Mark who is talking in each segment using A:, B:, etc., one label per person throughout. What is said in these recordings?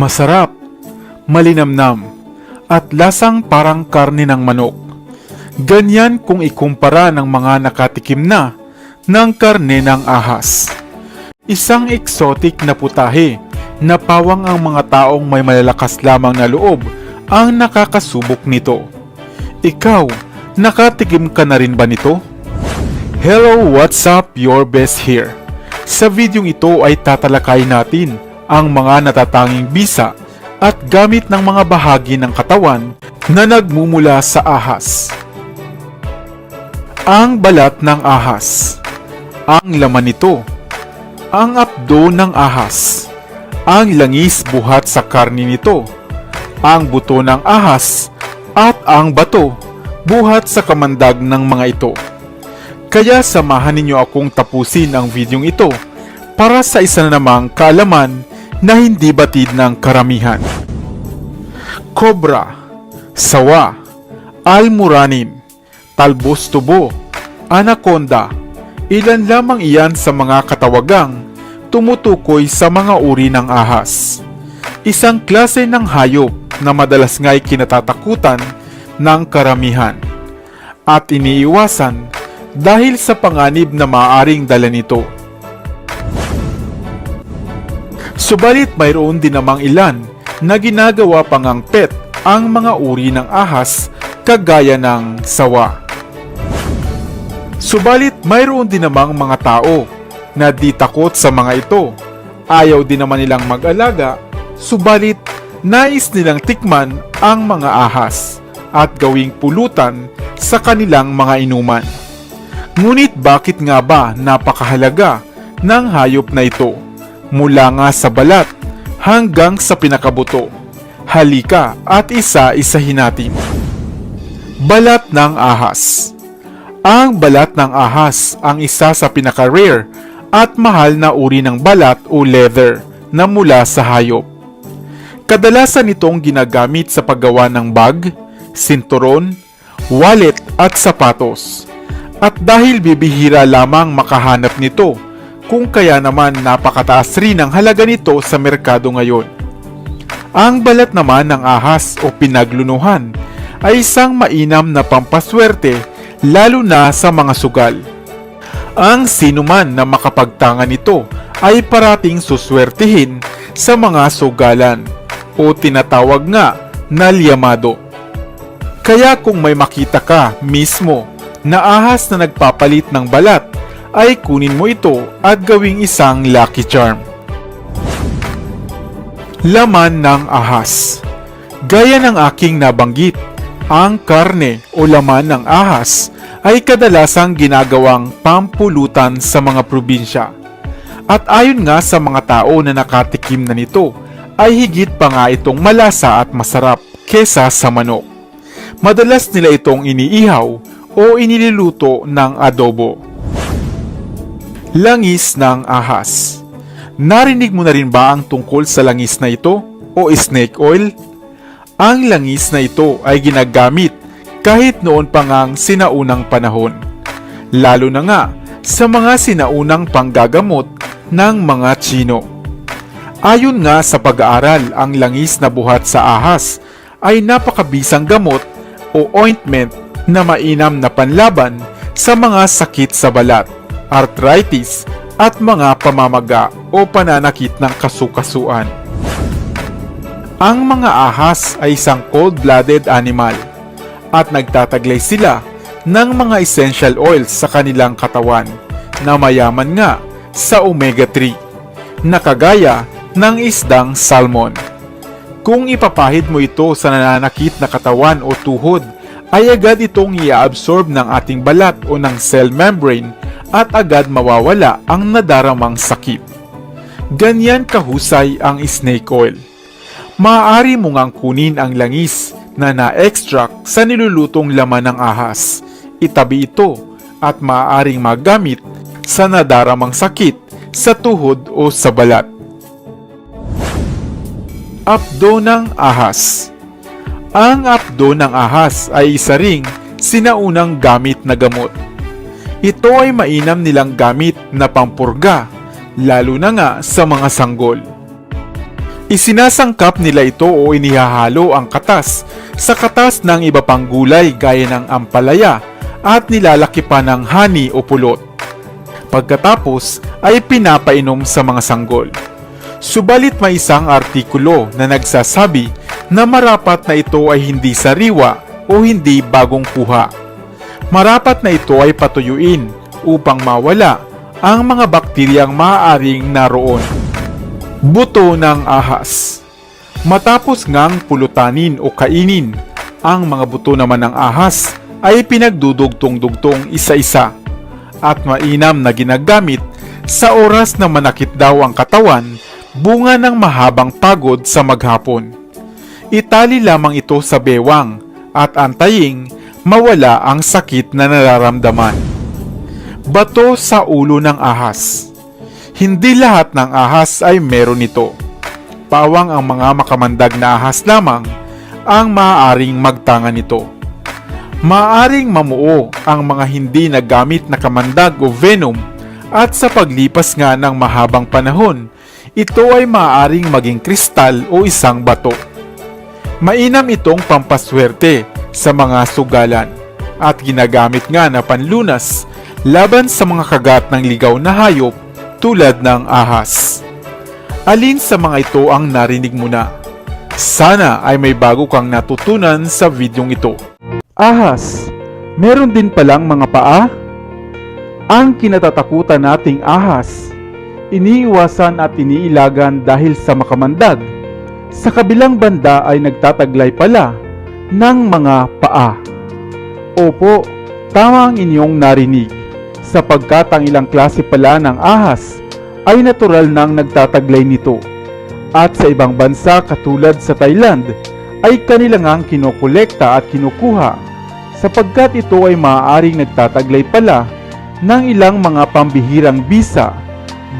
A: Masarap, malinamnam, at lasang parang karne ng manok. Ganyan kung ikumpara ng mga nakatikim na ng karne ng ahas. Isang exotic na putahe na pawang ang mga taong may malalakas lamang na loob ang nakakasubok nito. Ikaw, nakatikim ka na rin ba nito? Hello, what's up? Your best here. Sa videong ito ay tatalakay natin ang mga natatanging bisa at gamit ng mga bahagi ng katawan na nagmumula sa ahas. Ang balat ng ahas. Ang laman nito. Ang apdo ng ahas. Ang langis buhat sa karni nito. Ang buto ng ahas at ang bato buhat sa kamandag ng mga ito. Kaya samahan ninyo akong tapusin ang videong ito para sa isa na namang kaalaman na hindi batid ng karamihan. Cobra, sawa, almuranin, talbos tubo, anaconda, ilan lamang iyan sa mga katawagang tumutukoy sa mga uri ng ahas. Isang klase ng hayop na madalas nga'y kinatatakutan ng karamihan at iniiwasan dahil sa panganib na maaaring dala nito. Subalit mayroon din namang ilan na ginagawa pang ang pet ang mga uri ng ahas kagaya ng sawa. Subalit mayroon din namang mga tao na di takot sa mga ito. Ayaw din naman nilang mag-alaga, subalit nais nilang tikman ang mga ahas at gawing pulutan sa kanilang mga inuman. Ngunit bakit nga ba napakahalaga ng hayop na ito? Mula nga sa balat hanggang sa pinakabuto. Halika at isa-isahin natin. Balat ng ahas Ang balat ng ahas ang isa sa pinaka-rare at mahal na uri ng balat o leather na mula sa hayop. Kadalasan itong ginagamit sa paggawa ng bag, sinturon, wallet at sapatos. At dahil bibihira lamang makahanap nito, kung kaya naman napakataas rin ang halaga nito sa merkado ngayon. Ang balat naman ng ahas o pinaglunuhan ay isang mainam na pampaswerte lalo na sa mga sugal. Ang sinuman na makapagtanga nito ay parating suswertihin sa mga sugalan o tinatawag nga na liyamado. Kaya kung may makita ka mismo na ahas na nagpapalit ng balat, ay kunin mo ito at gawing isang lucky charm. Laman ng ahas Gaya ng aking nabanggit, ang karne o laman ng ahas ay kadalasang ginagawang pampulutan sa mga probinsya. At ayon nga sa mga tao na nakatikim na nito, ay higit pa nga itong malasa at masarap kesa sa manok. Madalas nila itong iniihaw o iniluluto ng adobo. Langis ng ahas Narinig mo na rin ba ang tungkol sa langis na ito o snake oil? Ang langis na ito ay ginagamit kahit noon pa ngang sinaunang panahon. Lalo na nga sa mga sinaunang panggagamot ng mga Chino. Ayon nga sa pag-aaral, ang langis na buhat sa ahas ay napakabisang gamot o ointment na mainam na panlaban sa mga sakit sa balat, arthritis, at mga pamamaga o pananakit ng kasukasuan. Ang mga ahas ay isang cold-blooded animal at nagtataglay sila ng mga essential oils sa kanilang katawan na mayaman nga sa omega-3 na kagaya ng isdang salmon. Kung ipapahid mo ito sa nananakit na katawan o tuhod, ay agad itong i-absorb ng ating balat o ng cell membrane at agad mawawala ang nadaramang sakit. Ganyan kahusay ang snake oil. Maaari mo ngang kunin ang langis na na-extract sa nilulutong laman ng ahas. Itabi ito at maaaring magamit sa nadaramang sakit sa tuhod o sa balat. Apdo ng ahas Ang apdo ng ahas ay isa ring sinaunang gamit na gamot. Ito ay mainam nilang gamit na pampurga, lalo na nga sa mga sanggol. Isinasangkap nila ito o inihahalo ang katas sa katas ng iba pang gulay gaya ng ampalaya at nilalaki pa ng honey o pulot. Pagkatapos ay pinapainom sa mga sanggol. Subalit may isang artikulo na nagsasabi na marapat na ito ay hindi sariwa o hindi bagong kuha. Marapat na ito ay patuyuin upang mawala ang mga bakteryang maaaring naroon. Buto ng ahas Matapos ngang pulutanin o kainin, ang mga buto naman ng ahas ay pinagdudugtong-dugtong isa-isa at mainam na ginagamit sa oras na manakit daw ang katawan bunga ng mahabang pagod sa maghapon. Itali lamang ito sa bewang at antaying mawala ang sakit na nararamdaman. Bato sa ulo ng ahas Hindi lahat ng ahas ay meron nito. Pawang ang mga makamandag na ahas lamang ang maaaring magtanga nito. Maaring mamuo ang mga hindi nagamit na kamandag o venom at sa paglipas nga ng mahabang panahon, ito ay maaaring maging kristal o isang bato. Mainam itong pampaswerte sa mga sugalan at ginagamit nga na panlunas laban sa mga kagat ng ligaw na hayop tulad ng ahas. Alin sa mga ito ang narinig mo na? Sana ay may bago kang natutunan sa videong ito. Ahas, meron din palang mga paa? Ang kinatatakutan nating ahas, iniiwasan at iniilagan dahil sa makamandag. Sa kabilang banda ay nagtataglay pala ng mga paa. Opo, tama ang inyong narinig sapagkat ang ilang klase pala ng ahas ay natural nang nagtataglay nito. At sa ibang bansa katulad sa Thailand ay kanilang kinokolekta at kinukuha sapagkat ito ay maaaring nagtataglay pala ng ilang mga pambihirang bisa,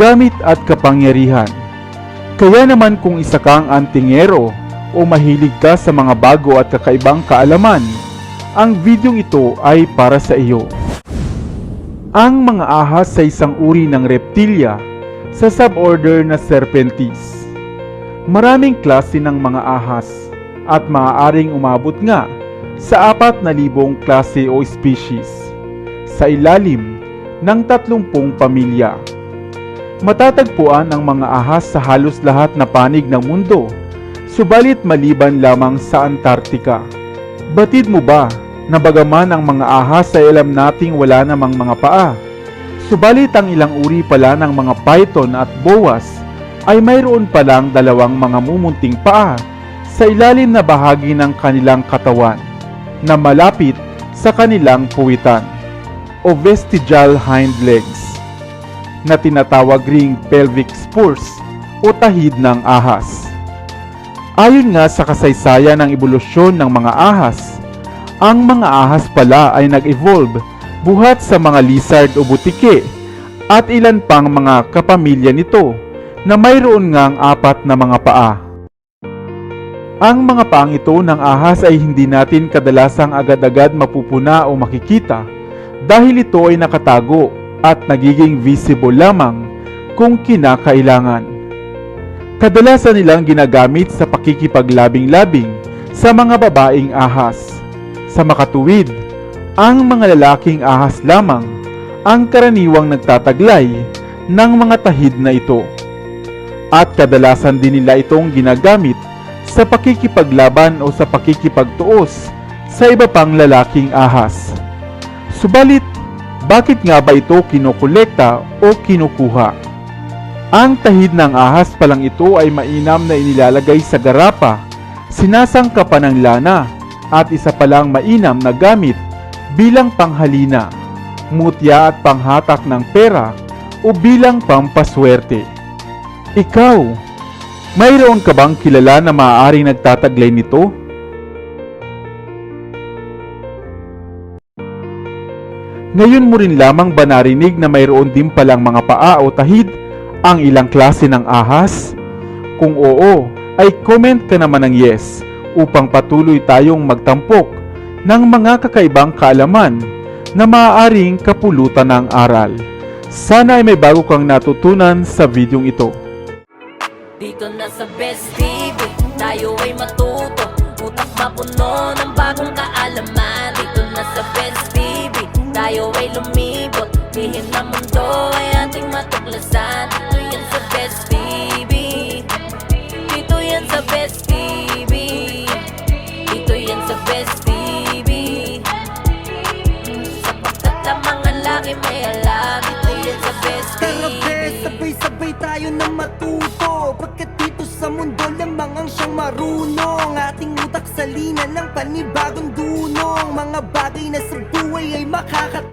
A: gamit at kapangyarihan. Kaya naman kung isa kang antingero o mahilig ka sa mga bago at kakaibang kaalaman, ang videong ito ay para sa iyo. Ang mga ahas sa isang uri ng reptilya sa suborder na Serpentis. Maraming klase ng mga ahas at maaaring umabot nga sa apat na libong klase o species sa ilalim ng tatlumpung pamilya. Matatagpuan ang mga ahas sa halos lahat na panig ng mundo, subalit maliban lamang sa Antarctica. Batid mo ba na bagaman ang mga ahas ay alam nating wala namang mga paa, subalit ang ilang uri pala ng mga python at boas ay mayroon palang dalawang mga mumunting paa sa ilalim na bahagi ng kanilang katawan na malapit sa kanilang puwitan o vestigial hind legs na tinatawag ring pelvic spurs o tahid ng ahas. Ayon nga sa kasaysayan ng ebolusyon ng mga ahas, ang mga ahas pala ay nag-evolve buhat sa mga lizard o butike at ilan pang mga kapamilya nito na mayroon ngang apat na mga paa. Ang mga paang ito ng ahas ay hindi natin kadalasang agad-agad mapupuna o makikita dahil ito ay nakatago at nagiging visible lamang kung kinakailangan. Kadalasan nilang ginagamit sa pakikipaglabing-labing sa mga babaeng ahas. Sa makatuwid, ang mga lalaking ahas lamang ang karaniwang nagtataglay ng mga tahid na ito. At kadalasan din nila itong ginagamit sa pakikipaglaban o sa pakikipagtuos sa iba pang lalaking ahas. Subalit, bakit nga ba ito kinukolekta o kinukuha? Ang tahid ng ahas palang ito ay mainam na inilalagay sa garapa, sinasangkapan ng lana, at isa palang mainam na gamit bilang panghalina, mutya at panghatak ng pera o bilang pampaswerte. Ikaw, mayroon ka bang kilala na maaaring nagtataglay nito? Ngayon mo rin lamang ba narinig na mayroon din palang mga paa o tahid ang ilang klase ng ahas? Kung oo, ay comment ka naman ng yes upang patuloy tayong magtampok ng mga kakaibang kaalaman na maaaring kapulutan ng aral. Sana ay may bago kang natutunan sa videong ito.
B: Dito na sa Best TV Tayo ay matuto Utak mapuno ng bagong kaalaman Dito na sa Best TV Tayo ay lumibot Lihim na mundo ay ating matuklasan yan sa Best TV Dito yan sa Best TV Dito yan sa Best TV Sapagkat ang mga laki may alam Dito yan sa Best
C: be, sabay-sabay tayo na matuto. Pagkat dito sa mundo lamang ang siyang marunong? Ating utak salina ng panibagong dunong. Mga bagay na sa buhay ay makaka